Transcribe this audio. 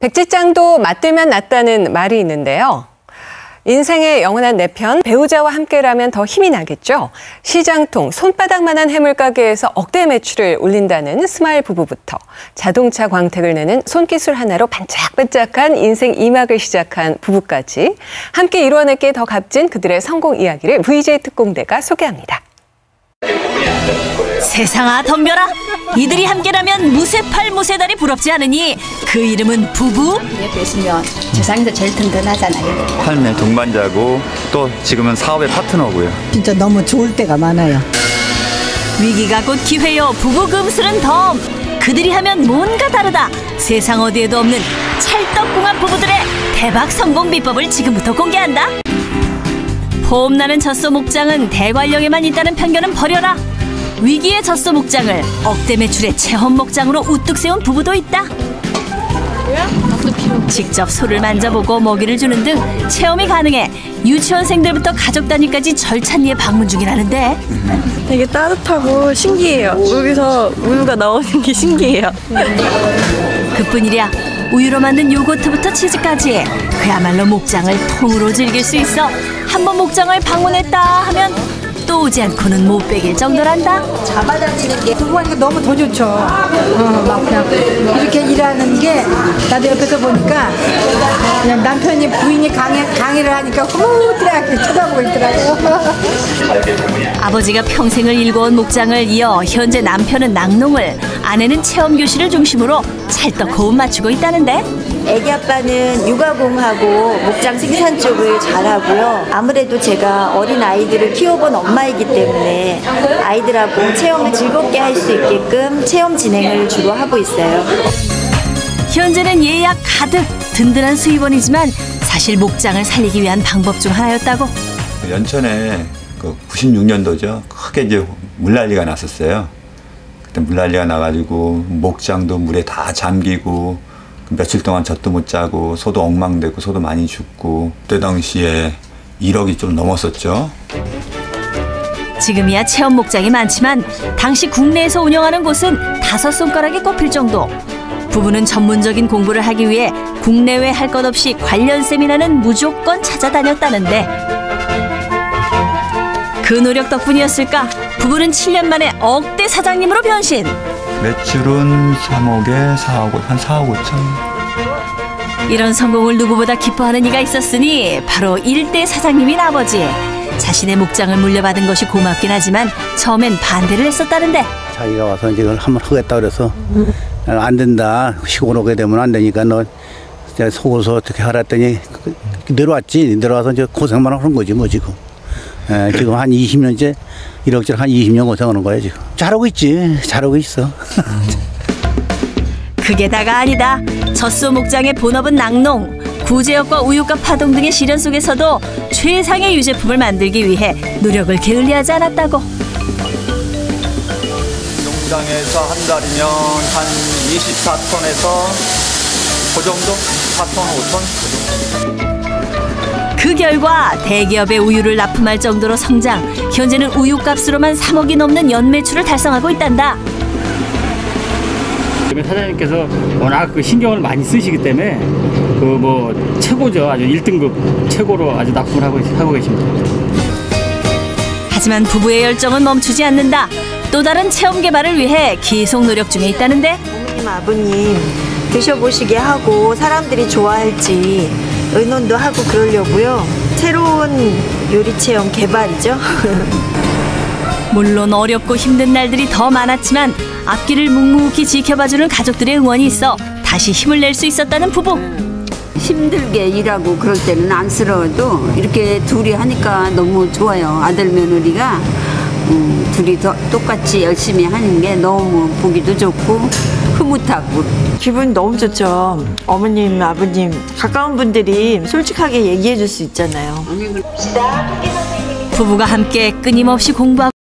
백지장도 맞들면 낫다는 말이 있는데요. 인생의 영원한 내 편 배우자와 함께라면 더 힘이 나겠죠. 시장통 손바닥만한 해물가게에서 억대 매출을 올린다는 스마일 부부부터 자동차 광택을 내는 손기술 하나로 반짝반짝한 인생 이막을 시작한 부부까지 함께 이루어내기에 더 값진 그들의 성공 이야기를 VJ 특공대가 소개합니다. 세상아 덤벼라 이들이 함께라면 무쇠팔 무쇠다리 부럽지 않으니 그 이름은 부부 옆에 있으면 세상에서 제일 든든하잖아요. 삶의 동반자고 또 지금은 사업의 파트너고요. 진짜 너무 좋을 때가 많아요. 위기가 곧 기회요 부부 금슬은 덤 그들이 하면 뭔가 다르다 세상 어디에도 없는 찰떡궁합 부부들의 대박 성공 비법을 지금부터 공개한다 폼나는 젖소 목장은 대관령에만 있다는 편견은 버려라 위기의 젖소 목장을. 억대 매출의 체험 목장으로 우뚝 세운 부부도 있다. 직접 소를 만져보고 먹이를 주는 등 체험이 가능해 유치원생들부터 가족 단위까지 절찬리에 방문 중이라는데. 되게 따뜻하고 신기해요. 여기서 우유가 나오는 게 신기해요. 그뿐이랴 우유로 만든 요거트부터 치즈까지. 그야말로 목장을 통으로 즐길 수 있어. 한번 목장을 방문했다 하면 또 오지 않고는 못 빼길 정도란다 잡아다니는 게 부부하니까 너무 더 좋죠. 어, 막 그냥 이렇게 일하는 게 나도 옆에서 보니까 그냥 남편이 부인이 강의, 강의를 하니까 흐뭇하게 쳐다보고 있더라고. 아버지가 평생을 일궈온 목장을 이어 현재 남편은 낙농을 아내는 체험 교실을 중심으로 찰떡 호흡 맞추고 있다는데 애기 아빠는 육아공하고 목장 생산 쪽을 잘하고요. 아무래도 제가 어린 아이들을 키워본 엄마이기 때문에 아이들하고 체험을 즐겁게 할 수 있게끔 체험 진행을 주로 하고 있어요. 현재는 예약 가득 든든한 수입원이지만 사실 목장을 살리기 위한 방법 중 하나였다고 연천에 그 96년도죠. 크게 이제 물난리가 났었어요. 그때 물난리가 나가지고 목장도 물에 다 잠기고 며칠 동안 젖도 못 자고 소도 엉망되고 소도 많이 죽고 그때 당시에 1억이 좀 넘었었죠. 지금이야 체험 목장이 많지만 당시 국내에서 운영하는 곳은 다섯 손가락에 꼽힐 정도. 부부는 전문적인 공부를 하기 위해 국내외 할 것 없이 관련 세미나는 무조건 찾아다녔다는데 그 노력 덕분이었을까? 부부는 7년 만에 억대 사장님으로 변신. 매출은 3억에 4억, 한 4억 5천. 이런 성공을 누구보다 기뻐하는 이가 있었으니 바로 일대 사장님인 아버지. 자신의 목장을 물려받은 것이 고맙긴 하지만 처음엔 반대를 했었다는데 자기가 와서 이제 그걸 한번 하겠다 그래서 안 된다 시골 오게 되면 안 되니까 너 속어서 어떻게 하라 했더니 그- 그 내려왔지 내려와서 이제 고생만 하는 거지 뭐 지금 예, 지금 한 20년째 이럭저럭 한 20년 고생하는 거야 지금 잘하고 있지 잘하고 있어 그게 다가 아니다. 젖소 목장의 본업은 낙농. 구제역과 우유값 파동 등의 시련 속에서도 최상의 유제품을 만들기 위해 노력을 게을리하지 않았다고. 농장에서 한 달이면 한 24톤에서 그 정도? 4톤, 5톤? 그 결과 대기업의 우유를 납품할 정도로 성장. 현재는 우유 값으로만 3억이 넘는 연매출을 달성하고 있단다. 사장님께서 워낙 그 신경을 많이 쓰시기 때문에 그 뭐 최고죠. 아주 1등급 최고로 아주 납품을 하고, 하고 계십니다. 하지만 부부의 열정은 멈추지 않는다. 또 다른 체험 개발을 위해 계속 노력 중에 있다는데 어머님, 아버님 드셔보시게 하고 사람들이 좋아할지 의논도 하고 그러려고요. 새로운 요리 체험 개발이죠. 물론 어렵고 힘든 날들이 더 많았지만 앞길을 묵묵히 지켜봐주는 가족들의 응원이 있어 다시 힘을 낼 수 있었다는 부부. 힘들게 일하고 그럴 때는 안쓰러워도 이렇게 둘이 하니까 너무 좋아요. 아들 며느리가 음, 둘이 더 똑같이 열심히 하는 게 너무 보기도 좋고 흐뭇하고 기분 너무 좋죠. 어머님, 아버님, 가까운 분들이 솔직하게 얘기해 줄 수 있잖아요. 부부가 함께 끊임없이 공부하고